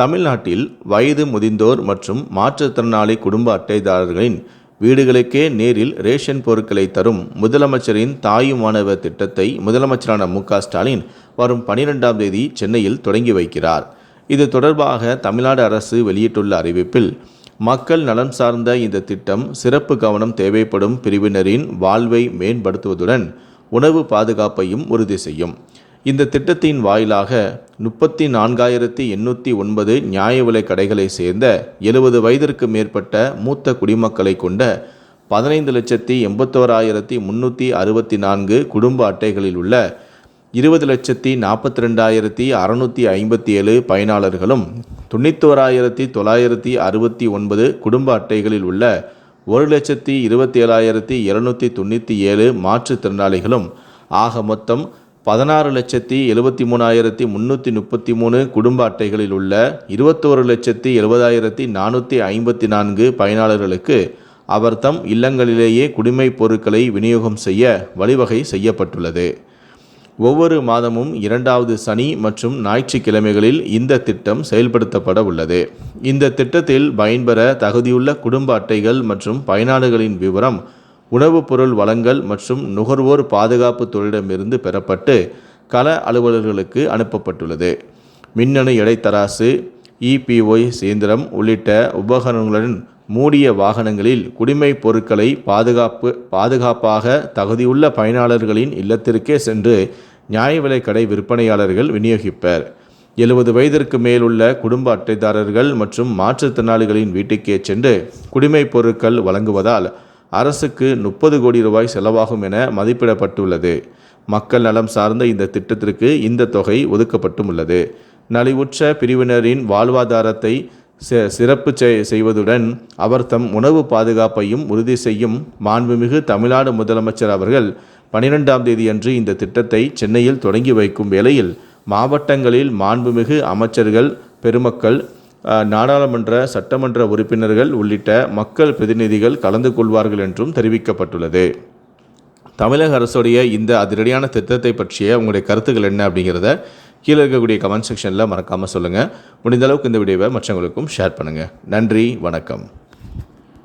தமிழ்நாட்டில் வயது முதிந்தோர் மற்றும் மாற்றுத்திறனாளி குடும்ப அட்டைதாரர்களின் வீடுகளுக்கே நேரில் ரேஷன் பொருட்களை தரும் முதலமைச்சரின் தாயுமானவர் திட்டத்தை முதலமைச்சரான மு ஸ்டாலின் வரும் பனிரெண்டாம் தேதி சென்னையில் தொடங்கி வைக்கிறார். இது தொடர்பாக தமிழ்நாடு அரசு வெளியிட்டுள்ள அறிவிப்பில் மக்கள் நலன் சார்ந்த இந்த திட்டம் சிறப்பு கவனம் தேவைப்படும் பிரிவினரின் வாழ்வை மேம்படுத்துவதுடன் உணவு பாதுகாப்பையும் உறுதி செய்யும். இந்த திட்டத்தின் வாயிலாக முப்பத்தி நான்காயிரத்தி எண்ணூற்றி ஒன்பது நியாய விலை கடைகளை சேர்ந்த எழுபது வயதிற்கு மேற்பட்ட மூத்த குடிமக்களை கொண்ட பதினைந்து லட்சத்தி எண்பத்தோராயிரத்தி முந்நூற்றி அறுபத்தி நான்கு குடும்ப அட்டைகளில் உள்ள இருபது லட்சத்தி நாற்பத்தி ரெண்டாயிரத்தி அறநூற்றி ஐம்பத்தி ஏழு பயனாளர்களும் தொண்ணூத்தோராயிரத்தி தொள்ளாயிரத்தி அறுபத்தி ஒன்பது குடும்ப அட்டைகளில் உள்ள ஒரு லட்சத்தி இருபத்தி ஏழாயிரத்தி இருநூற்றி தொண்ணூற்றி ஏழு மாற்றுத்திறனாளிகளும் ஆக மொத்தம் பதினாறு லட்சத்தி எழுபத்தி மூணாயிரத்தி முந்நூற்றி முப்பத்தி மூணு குடும்ப அட்டைகளில் உள்ள இருபத்தோரு லட்சத்தி எழுபதாயிரத்தி நானூற்றி ஐம்பத்தி நான்கு பயனாளர்களுக்கு அவர் தம் இல்லங்களிலேயே குடிமைப் பொருட்களை விநியோகம் செய்ய வழிவகை செய்யப்பட்டுள்ளது. ஒவ்வொரு மாதமும் இரண்டாவது சனி மற்றும் ஞாயிற்றுக்கிழமைகளில் இந்த திட்டம் செயல்படுத்தப்பட உள்ளது. இந்த திட்டத்தில் பயன்பெற தகுதியுள்ள குடும்ப அட்டைகள் மற்றும் பயனாளிகளின் விவரம் உணவுப் பொருள் வளங்கள் மற்றும் நுகர்வோர் பாதுகாப்பு துறையிடமிருந்து பெறப்பட்டு கள அலுவலர்களுக்கு அனுப்பப்பட்டுள்ளது. மின்னணு இடைத்தராசு இபிஒய் இயந்திரம் உள்ளிட்ட உபகரணங்களுடன் மூடிய வாகனங்களில் குடிமைப் பொருட்களை பாதுகாப்பு பாதுகாப்பாக தகுதியுள்ள பயனாளர்களின் இல்லத்திற்கே சென்று நியாய விலைக்கடை விற்பனையாளர்கள் விநியோகிப்பர். எழுபது வயதிற்கு மேலுள்ள குடும்ப அட்டைதாரர்கள் மற்றும் மாற்றுத்திறனாளிகளின் வீட்டுக்கே சென்று குடிமைப் பொருட்கள் வழங்குவதால் அரசுக்கு முப்பது கோடி ரூபாய் செலவாகும் என மதிப்பிடப்பட்டுள்ளது. மக்கள் நலம் சார்ந்த இந்த திட்டத்திற்கு இந்த தொகை ஒதுக்கப்பட்டும் உள்ளது நலிவுற்ற பிரிவினரின் வாழ்வாதாரத்தை சிறப்பு செய்- செய்வதுடன் அவர் தம் உணவு பாதுகாப்பையும் உறுதி செய்யும் மாண்புமிகு தமிழ்நாடு முதலமைச்சர் அவர்கள் பனிரெண்டாம் தேதியன்று இந்த திட்டத்தை சென்னையில் தொடங்கி வைக்கும் வேளையில் மாவட்டங்களில் மாண்புமிகு அமைச்சர்கள் பெருமக்கள் நாடாளுமன்ற சட்டமன்ற உறுப்பினர்கள் உள்ளிட்ட மக்கள் பிரதிநிதிகள் கலந்து கொள்வார்கள் என்றும் தெரிவிக்கப்பட்டுள்ளது. தமிழக அரசுடைய இந்த அதிரடியான திட்டத்தை பற்றிய உங்களுடைய கருத்துக்கள் என்ன அப்படிங்கிறத கீழே இருக்கக்கூடிய கமெண்ட் செக்ஷனில் மறக்காமல் சொல்லுங்கள் முடிந்த அளவுக்கு இந்த வீடியோவை மற்றவங்களுக்கும் ஷேர் பண்ணுங்கள் நன்றி வணக்கம்.